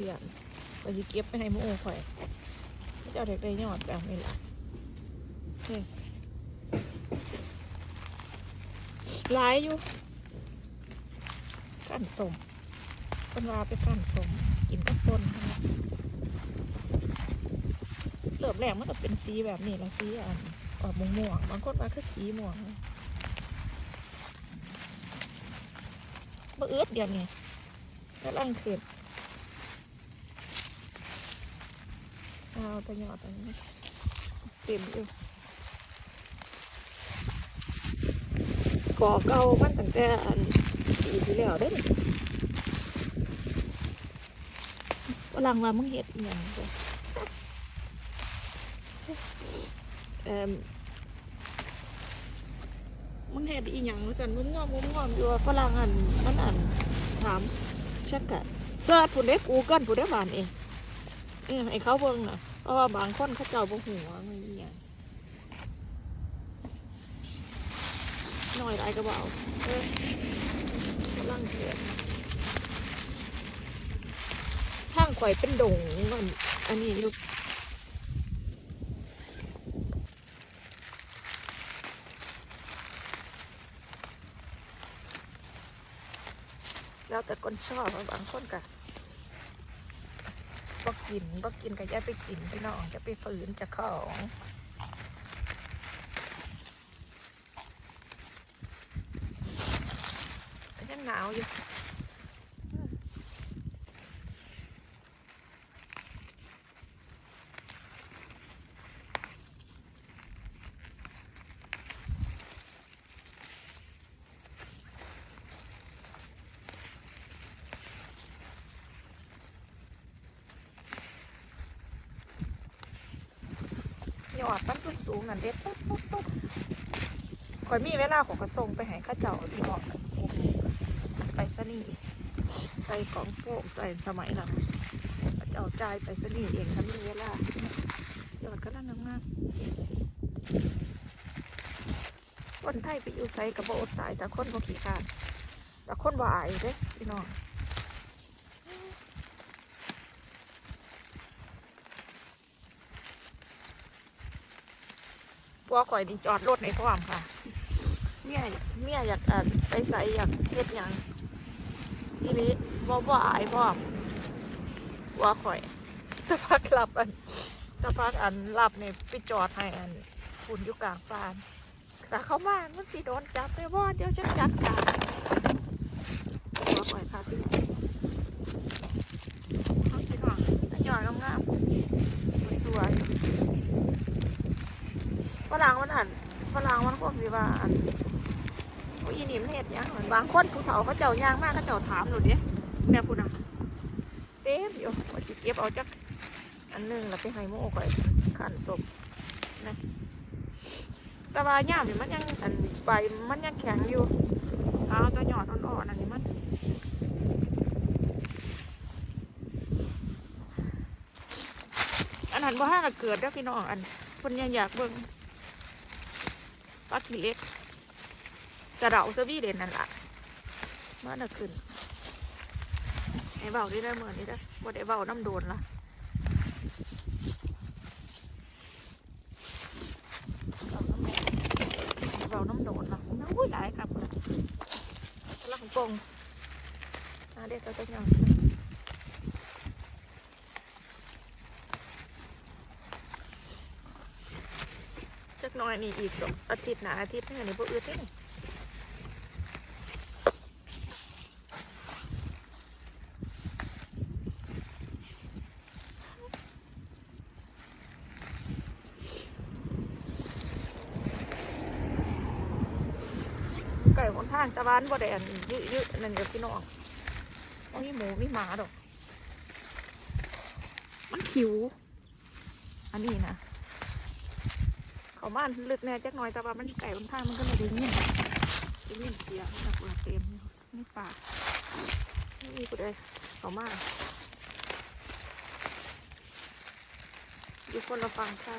สียนก็สิเก็บไปให้มูโอ้ข่อยเจ้าเด็กได้ยอดแบบนี้ล่ะนี่หลายอยู่กั้นสมเป็นว่าไปกั้นสมกินกับปนนะเริ่มแรกมันก็เป็นสีแบบนี้ล้วสีอันออกม่วงๆบางคนว่าคือสีม่วงนะบ่เอื้อเดียวนี่กำลังขึ้น เอาแตะหยอดอันนี้เต็มอยู่ก่อเก่ามันตั้งแต่อันปีที่แล้วเด้อฝรั่งว่ามึงเห็ดอย่างเอเอ่มมึงเห็ดอีหยังสันมึงงอมมึงงอมอยู่ว่าฝรั่งอันมันอันถามชักกะเสิร์ชผู้เด็กกูเกิลผู้เด็กบ้านเองเออให้เขาเบิ่งน่ะ เพราะว่าบางคนเขาเจ้าบ่หัวมันอีหยังน้อยหลายก็บ่เอาเออกำลังเกิดทางข่อยเป็นดงมันอันนี้อยู่แล้วแต่คนชอบ บางคนก็ กินบ่กินก็อย่าไปกินพี่น้องจะไปฝืนจะของยังหนาวอยู่ ยอดมันสูงสูงๆนั่นเด็ดปุ๊บปุ๊บปุ๊บข่อยมีเวลาของกระส่งไปให้ข้าเจ้าที่บอกไปสนีย์ใส่กล่องโฟมใส่สมัยนั้นเข้าเจ้าจ่ายไปสนีย์เองทำมีเวลายอดก็นั่งงามๆคนไทยไปอยู่ไซกับบ่อดตายแต่คนบ่ขี้ขานแต่คนบ่อายเด้พี่น้อง พวกข่อยนี่จอดรถในพร้อมค่ะเมียเมียอยากอะไปใส่อยากเฮ็ดหยังทีนี้บ่บ่อายพร้อมพวกข่อยตะพักหลับอันตะพักอันหลับเนี่ยไปจอดให้อันฝุ่นอยู่กลางฟานแต่เขามามันสิโดนจับไปว่าเดี๋ยวฉันจัดการพวกข่อยค่ะพี่เขาคิดว่าแต่ยอดงามๆสวย ฝรั่งมันหันฝรั่งมันคงสิว่าอันโอ้ยนี่มันเฮ็ดยังเหมือนบางคนผู้เฒ่าเขาเจ้าย่างมากเขาเจ้าถามหนูดิแม่พูดนะเต็มอยู่ว่าสิเก็บเอาจักอันหนึงแล้วไปให้หมูข่อยขันศพนะแต่ว่าย่ามนี่มันยังอันใบมันยังแข็งอยู่เอาตัวหยอดอ่อนๆอันนี้มันอันนั้นว่าห้าเกิดเด้พี่น้องอันคนยังอยากเบิ่ง ปลาขี้เล็กสะเดาสวีเดนนั่นล่ะมาน่ะขึ้นไอ้เบาได้ได้เหมือนนี้ได้บ่ได้เบาน้ำโดนละเบาน้ำโดนละน้ำอุ้ยหลายครับลังกงอาเด็กก็จะยังจั กหน้อยนี่อีกสองอาทิตย์หนาอาทิตย์นึงอันนี้พวกอืดได้นี่ไก่คนทางตะวันบ่ได้อันยืดยืดนั่นเดี๋ยวพี่น้องโอ้ยหมูมีหมาดอก มันคิว อันนี้นะ เขาบ้านลึกแน่จักหน่อยแต่ว่ามันไก่คนท่างมันก็เลยได้ยินได้ยินเสียงจากเปิดเต็มอยู่นี่ปากนี่มีกูได้เขามาอยู่คนละฟังค่ะ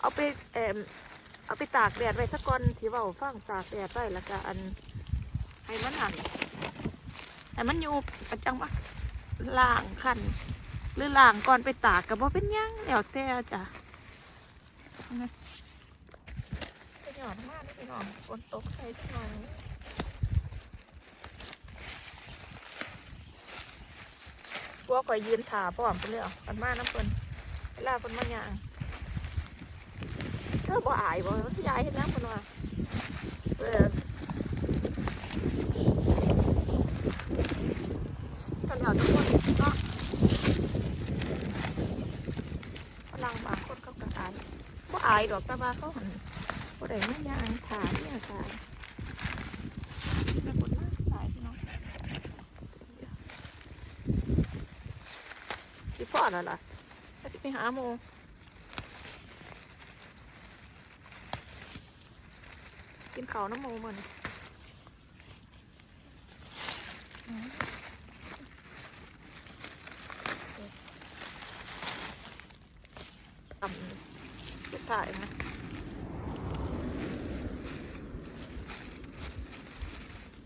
เอาไปเอ่มเอาไปตากแดดไว้สักก่อนที่เว่าฟังตากแดดไว้แล้วก็อันให้มันหันให้มันอยู่ประจังว่าล่างคัน หรือล่างก่อนไปตากกับว่เป็นยังแล้วแต่จ้ะนะไปหยอดมากเลยพี่น้องฝนตกใส่จังหน่อยพวกข่อยยืนถ่าพร้อมไปเลยอะกันมากน้ำเพิ่นเวลาเพิ่นมาหย่างเธอบ่อายบ่มันสิยายเห็นน้ำเพิ่นว่าเออ ตอนเดียวทุกคนเนาะพลังบางคนเขากระอายบ่อายดอกต่ว่าเขาหันบ่ได้ม่ยางถามเนี่ยค่ะไม่คนมากหลายพี่น้องสิพ่อแล้วล่ะแล้วสิไปหาโมกินข้าวน้ำโมเหมัน ต่ำสุดท้ายนะ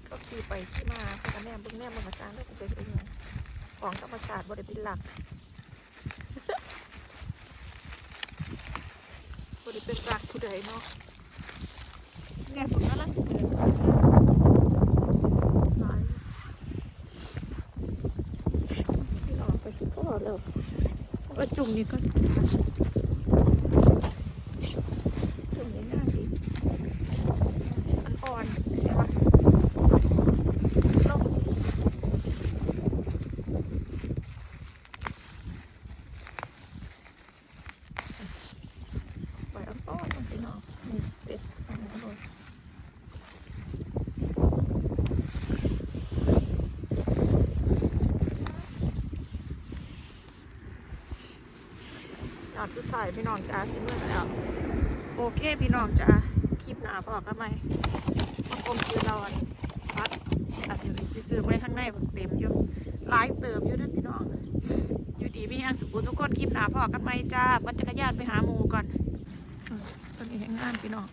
ก็ขี่ไปที่มาพาแม่เบึ้งแม่มันมาสร้างแล้วกูเป็นเองของธรรมชาติบริเป็นหลักบริเป็นหลักผู้ใดเนาะแม่ผมน่ารักเป็นหลายพี่น้องไปสิพ่อแล้วก็จุ่มนี่ก็ ตรงนี้น่าดีมันอ่อนใช่ปะต้องปล่อยอ่อนๆมันสิ เนาะนี่เด็ดอันนี้เลยยอดสุดท้ายพี่น้องจ้าสิเมื่อแล้วโอเคพี่น้องจ้าคลิปหนาบอกกันไหมมาคมคือเราอันพัดอันนี้สิซื้อไว้ข้างในเต็มอยู่หลายเติมอยู่ด้วยพี่น้องอยู่ดีพี่ยังสุขุทุกคนคลิปหนาพอกันไหมจ้าปั่นจักรยานไปหาหมูก่อน ตอนนี้แห้งงานพี่น้อง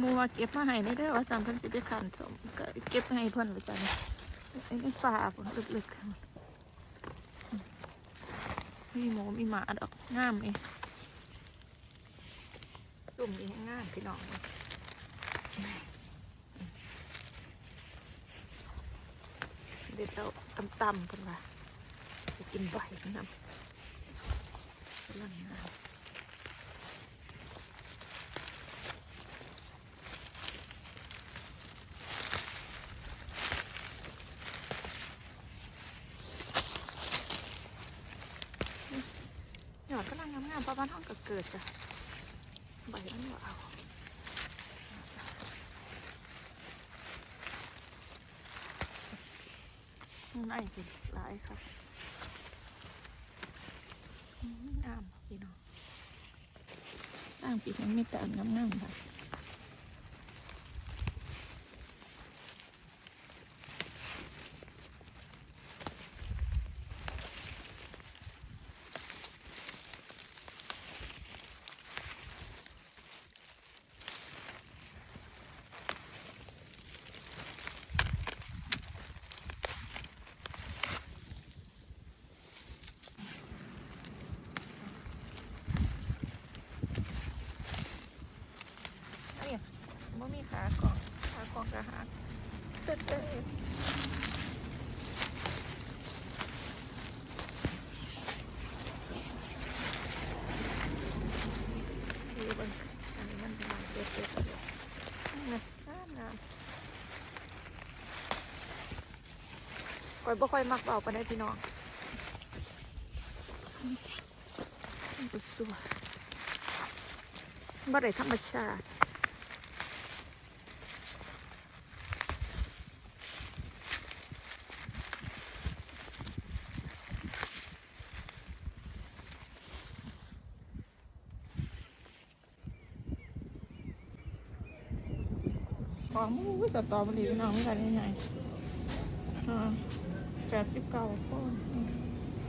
มูว่าเก็บมาให้ในเด้อว่าสามพันสิบขันสมก็เก็บให้เพื่อนไว้จ้ะไอ้นี่ฝ่าฝนลึกๆ มีหมูมีหมาดอกงามเองสุ่มนี้ให้งายพี่น้องเด็ดเราตำๆกันว่าจะกินบ่อยน้ำกำลังงามหยอดกำลังงามๆเพราะบ้านห้องก็ เกิดจ้ะใบมันว่าเอาข้างในสิหลายครับอ้ามพี่น้องอ้างปีกมังไม่แต่งามๆค่ะไอ้ไม่มีขากล่องขากล่องกระหักเต้นๆดูเบิ่งอันนี้มันเป็นลายเด็ดๆเลยงามงามค อยบ่ค่อยมักเบาปานใดพี่น้องมันก็สวยบ่ได้ธรรมชาติของมูสตอเบอรี่พี่น้องไม่ได้ยังไงอ่า แปดสิบเก้าก้อน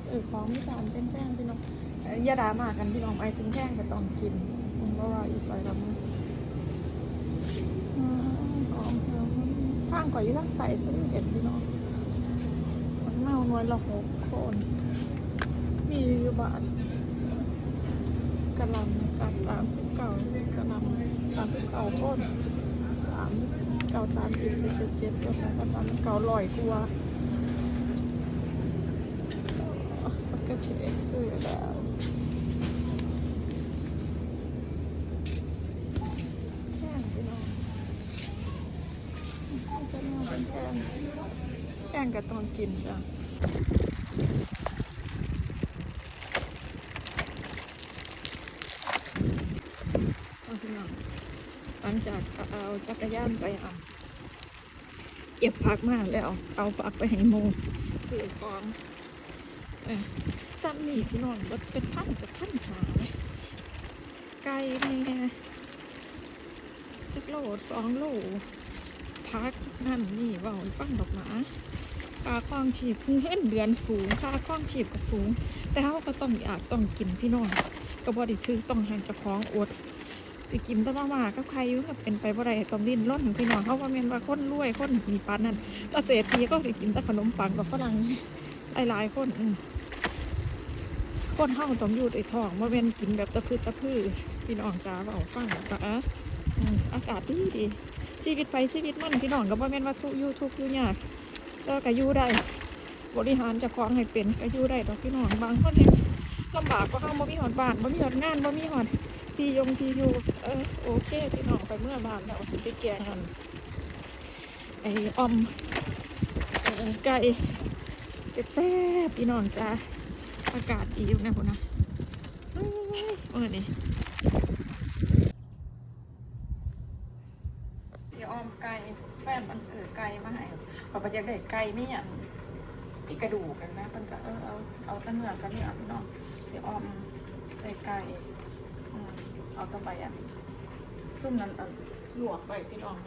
เออของไม่จานเป็นแป้งพี่น้องอย่าด่ามากันพี่น้องไอ้ถึงแป้งก็ต้องกินผมก็ว่าอยู่ซอยละมืออ่ามันข้างก่อยู่ทางใต้สุดเห็ดพี่น้องมันเมาหน่วยละหกคน มีอยู่บานกะลำกับสามสิบเก้ากระลำสามสิบเก้าคนสามเก้าสามสิบเจ็ดเจ็ดเก้าสามสิบสามเก้าร้อยกว่า อ๋อมันก็เช็คซื้อแล้วแพงพี่น้อนจะมาเป็นแพงแพงกับตอนกินจ้ะเอาพี่น้องหลังจากเอาจักรยานไปเอาเก็บผักมาแล้ว เอาผักไปให้มูซื้อของเอ้ ซ้ำนี่พี่น้องมันเป็นพันกับพันหาไก่แม่สิบโลสองโลพักนั่นนี่ว่าให้ฟังดอกหมาค่าคล้องชีพเงินเดือนสูงค่าคล้องชีพก็สูง แต่เขาก็ต้องอยากต้องกินพี่น้องก็บอดีคือต้องห้เจ้าของอดสิกินแต้มาว่ากับใครอยู่กับเป็นไปบ่ได้ต้องดิ้นร่นพี่น้องเขาว่าแม่นว่าคนรวยคนมีปานนั่นเกษตรทีก็สิกินแต่ขนมปังกับฝรั่งหลายๆคนอืม คนเฮาต้องอยู่ในท้องบ่แม่นกินแบบตะพื้ตะพื้พี่น้องจ้าเว้าฟังก็อะอากาศดีดีชีวิตไปชีวิตมันพี่น้องก็บ่แม่นว่าทุกอยู่ทุกอยู่ยากแล้วก็อยู่ได้ บริหารจะคล้าของให้เป็นก็อยู่ได้ดอกพี่น้องบางคนเห็นลำบากก็เฮาบ่มีหอดบ้านบ่มีหอดงานบ่มีหอดที่ยงที่อยู่เออโอเคพี่น้องไปเมื่อบานแล้วสิไปแกงกันไอ้ออมเอ่อไก่เจ็บแซ่บพี่น้องจ้า อากาศดีอยู่นะคุณนะเอ้ยเออนี่เดี๋ยวออมไก่แฟนมันซื้อไก่มาให้พอไปอยากได้ไก่ไม่อย่างมีกระดูกกันนะเพิ่นก็เออเอาเอาตะเนือกันเนี่ยพี่น้องสิออมใส่ไก่เอาตะไบอะซุ่มนั้นเอาลวกไปพี่น้อง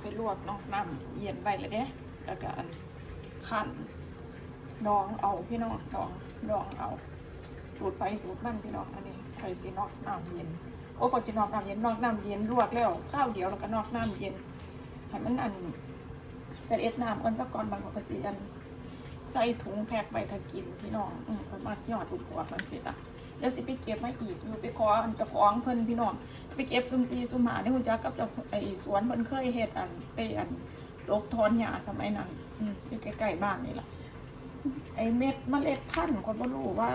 ไปลวกเนาะน้ำเย็นไปเลยเด้แล้วก็อันขัน ดองเอาพี่น้องดองดองเอา สูตรไปสูตรมันพี่น้องอันนี้ไข่สีนอกน้ำเย็นโอ้ก็สีนอกน้ำเย็นนอกน้ำเย็นลวกแล้วข้าวเดียวแล้วก็นอกน้ำเย็นให้มันอันเสร็จน้ำก่อนสักก่อนบางก็สีอันใส่ถุงแพ็คไปถ้ากินพี่น้องอืมคนมากยอดอุบหัวมันเสร็จอะเดี๋ยวสิไปเก็บมาอีกอยู่ไปขออันเจะของเพิ่นพี่น้องไปเก็บซุ่มซีซุ่มหานี่คุณจักกับเจ้าไอ้สวนเพิ่นเคยเฮ็ดอันไปอันลกทอนหญ้าสมัยนั้นอืมอยู่ใกล้ๆบ้านนี่แหละ ไอ้เม็ดมเมล็ดพันธุ์คนบ่รู้ว่า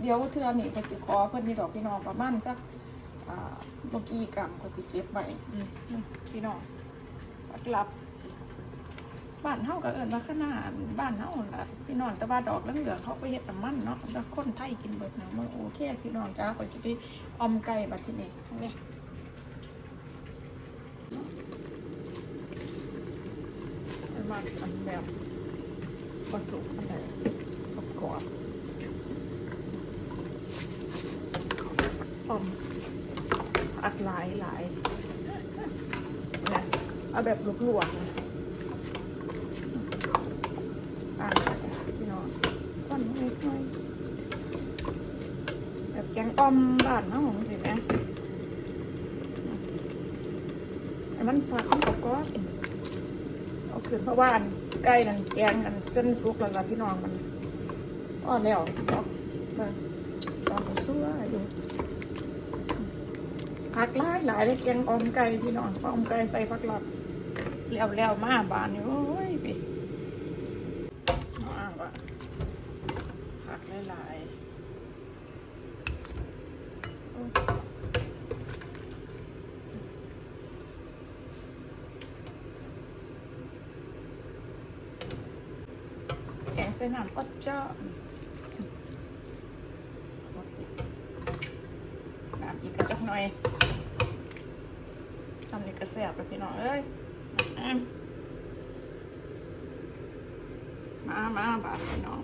เดี๋ยวเทื่อนี่เพิ่นสิขอเพิ่นนี่ดอกพี่น้องประมาณสักอ่าบ่กี่กรัมก็สิเก็บไว้อืมพี่น้องปักหลับบ้านเฮาก็เอิ้นว่าขนาดบ้านเฮาล่ะพี่น้องแต่ว่าดอกเหลืองๆเขาไปเฮ็ดน้ำมันเนาะแล้วคนไทยกินเบิดเนาะมันโอเคพี่น้องจ้าก็สิไปออมไก่บัดทีนี้เนี่ยมันแบบ ผสมอะไรประกอบออมอัดหลายหลายนี่ยเอาแบบลวกๆนะอ่าพี่น้องก้อนเล็กน้อยแบบแกงออมบ้านนาะของสิแม่ให้มันผัดมันกับก้อนเอาขึ้นเพราะว่านใกล้นั่นแกงกันจนสุกแล้วล่ะพี่น้องมันอ่อนแล้วเนาะตอนซัวอยู่ผักหลายหลายเลยแกงออมไก่พี่น้องออมไก่ใส่ผักหลับแล้วแล้วมาบานนี่โอ้ยพี่ว่าว่าผักหลายๆโอ้แกง ใส่น้ำอดเจาะโอน้ำอีกกระจักหน่อยทำนี่กระแสบไปพี่น้องเอ้ยมามาบาพี่น้อง